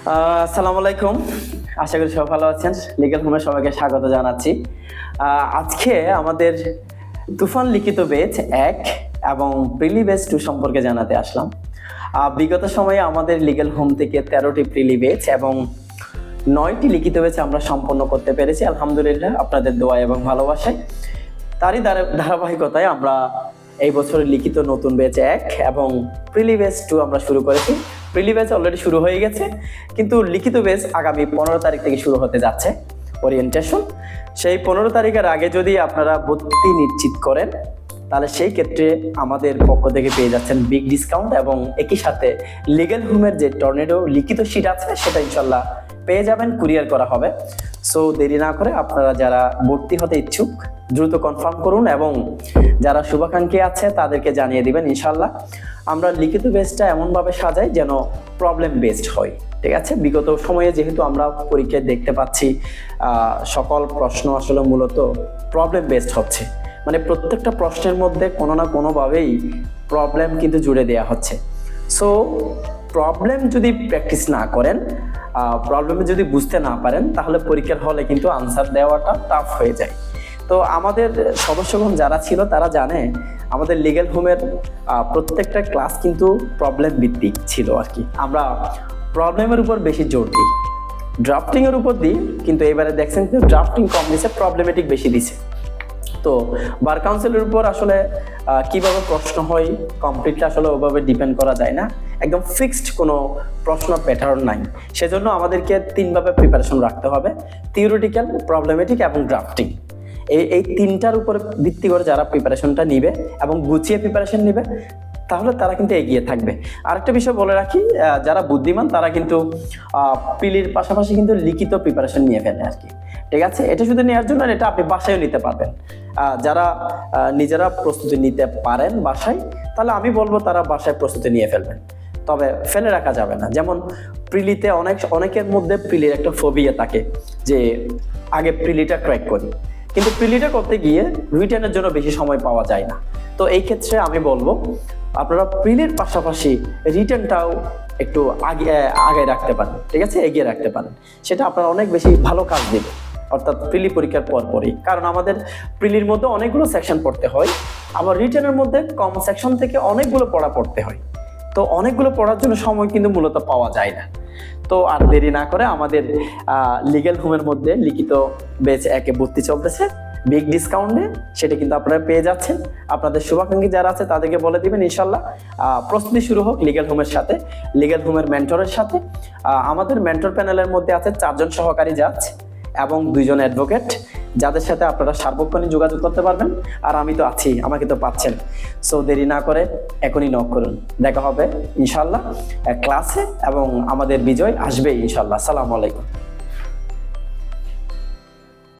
আসসালামু আলাইকুম। আশা করি সবাই ভালো আছেন। লিগেল হোমে সবাইকে স্বাগত জানাচ্ছি। আজকে আমাদের তুফান লিখিত বেচ এক এবং প্রিলি বেচ টু সম্পর্কে জানাতে আসলাম। বিগত সময়ে আমাদের লিগেল হোম থেকে তেরোটি প্রিলি বেচ এবং নয়টি লিখিত বেচ আমরা সম্পন্ন করতে পেরেছি। আলহামদুলিল্লাহ, আপনাদের দোয়া এবং ভালোবাসায়। তারই ধারাবাহিকতায় আমরা এই বছরের লিখিত নতুন বেচ এক এবং প্রিলি ব্যাচ টু আমরা শুরু করেছি। প্রিলি ব্যাচ অলরেডি শুরু হয়ে গেছে, কিন্তু লিখিত ব্যাচ আগামী পনেরো তারিখ থেকে শুরু হতে যাচ্ছে ওরিয়েন্টেশন সেই পনেরো তারিখের আগে যদি আপনারা ভর্তি নিশ্চিত করেন, তাহলে সেই ক্ষেত্রে আমাদের পক্ষ থেকে পেয়ে যাচ্ছেন বিগ ডিসকাউন্ট এবং একই সাথে লিগেল হোমের যে টর্নেডো লিখিত শিট আছে, সেটা ইনশাল্লাহ পেয়ে যাবেন কুরিয়ার করা হবে। সো দেরি না করে আপনারা যারা ভর্তি হতে ইচ্ছুক, দ্রুত কনফার্ম করুন এবং যারা শুভাকাঙ্ক্ষী আছে, তাদেরকে জানিয়ে দিবেন ইনশাল্লাহ আমরা লিখিত বেসটা এমনভাবে সাজাই যেন প্রবলেম বেসড হয়, ঠিক আছে? বিগত সময়ে যেহেতু আমরা পরীক্ষায় দেখতে পাচ্ছি সকল প্রশ্ন আসলে মূলত প্রবলেম বেসড হচ্ছে। মানে প্রত্যেকটা প্রশ্নের মধ্যে কোনো না কোনোভাবেই প্রবলেম কিন্তু জুড়ে দেওয়া হচ্ছে। সো প্রবলেম যদি প্র্যাকটিস না করেন প্রবলেম যদি বুঝতে না পারেন, তাহলে পরীক্ষার হলে কিন্তু আনসার দেওয়াটা টাফ হয়ে যায়। তো আমাদের সদস্যগণ যারা ছিল, তারা জানে আমাদের লিগেল হোমের প্রত্যেকটা ক্লাস কিন্তু প্রবলেম ভিত্তিক ছিল আর কি। আমরা প্রবলেমের উপর বেশি জোর দিই। ড্রাফটিংয়ের উপর দিই, কিন্তু এবারে দেখছেন কিন্তু ড্রাফটিং কম দিছে প্রবলেমেটিক বেশি দিছে। তো বার কাউন্সিলের উপর আসলে কীভাবে প্রশ্ন হয় কমপ্লিটলি আসলে ওভাবে ডিপেন্ড করা যায় না। একদম ফিক্সড কোনো প্রশ্ন প্যাটার্ন নাই। সেজন্য আমাদেরকে তিনভাবে প্রিপারেশন রাখতে হবে থিওরিটিক্যাল প্রবলেমেটিক এবং ড্রাফটিং এই এই তিনটার উপর ভিত্তি করে যারা প্রিপারেশনটা নিবে এবং গুছিয়ে প্রিপারেশন নিবে, তাহলে তারা কিন্তু এগিয়ে থাকবে। আরেকটা বিষয় বলে রাখি যারা বুদ্ধিমান, তারা কিন্তু পিলির পাশাপাশি কিন্তু লিখিত প্রিপারেশন নিয়ে ফেলে আর কি। ঠিক আছে? এটা শুধু নেওয়ার জন্য এটা আপনি বাসায়ও নিতে পারবেন। যারা নিজেরা প্রস্তুতি নিতে পারেন বাসায়, তাহলে আমি বলব তারা বাসায় প্রস্তুতি নিয়ে ফেলবেন। তবে ফেলে রাখা যাবে না। যেমন প্রিলিতে অনেক, অনেকের মধ্যে প্রিলির একটা ফোবিয়া থাকে যে আগে প্রিলিটা ক্র্যাক করি। কিন্তু প্রিলিটা করতে গিয়ে রিটার্নের জন্য বেশি সময় পাওয়া যায় না। তো এই ক্ষেত্রে আমি বলব, আপনারা প্রিলির পাশাপাশি রিটার্নটাও একটু আগে আগে রাখতে পারেন, ঠিক আছে? এগিয়ে রাখতে পারেন। সেটা আপনার অনেক বেশি ভালো কাজ দেবে। অর্থাৎ প্রিলি পরীক্ষার পর পরই কারণ আমাদের প্রিলির মধ্যে অনেকগুলো সেকশন পড়তে হয়। আবার রিটার্নের মধ্যে কম সেকশন থেকে অনেকগুলো পড়া পড়তে হয়। তো অনেকগুলো পড়ার জন্য সময় কিন্তু মূলত পাওয়া যায় না। তো আর দেরি না করে আমাদের লিগেল হোমের মধ্যে লিখিত বেচ একে ভর্তি চলতেছে। বিগ ডিসকাউন্টে সেটা কিন্তু আপনারা পেয়ে যাচ্ছেন। আপনাদের শুভাকাঙ্ক্ষী যারা আছে তাদেরকে বলে দিবেন ইনশাল্লাহ। প্রস্তুতি শুরু হোক লিগেল হোমের সাথে লিগেল হোমের মেন্টরের সাথে। আমাদের মেন্টর প্যানেলের মধ্যে আছে চারজন সহকারী জাজ এবং দুইজন অ্যাডভোকেট যাদের সাথে আপনারা সার্বক্ষণিক যোগাযোগ করতে পারবেন, আর আমি তো আছি, আমাকে তো পাচ্ছেন। সো দেরি না করে এখনই নক করুন। দেখা হবে ইনশাল্লাহ ক্লাসে এবং আমাদের বিজয় আসবে ইনশাল্লাহ সালাম আলাইকুম।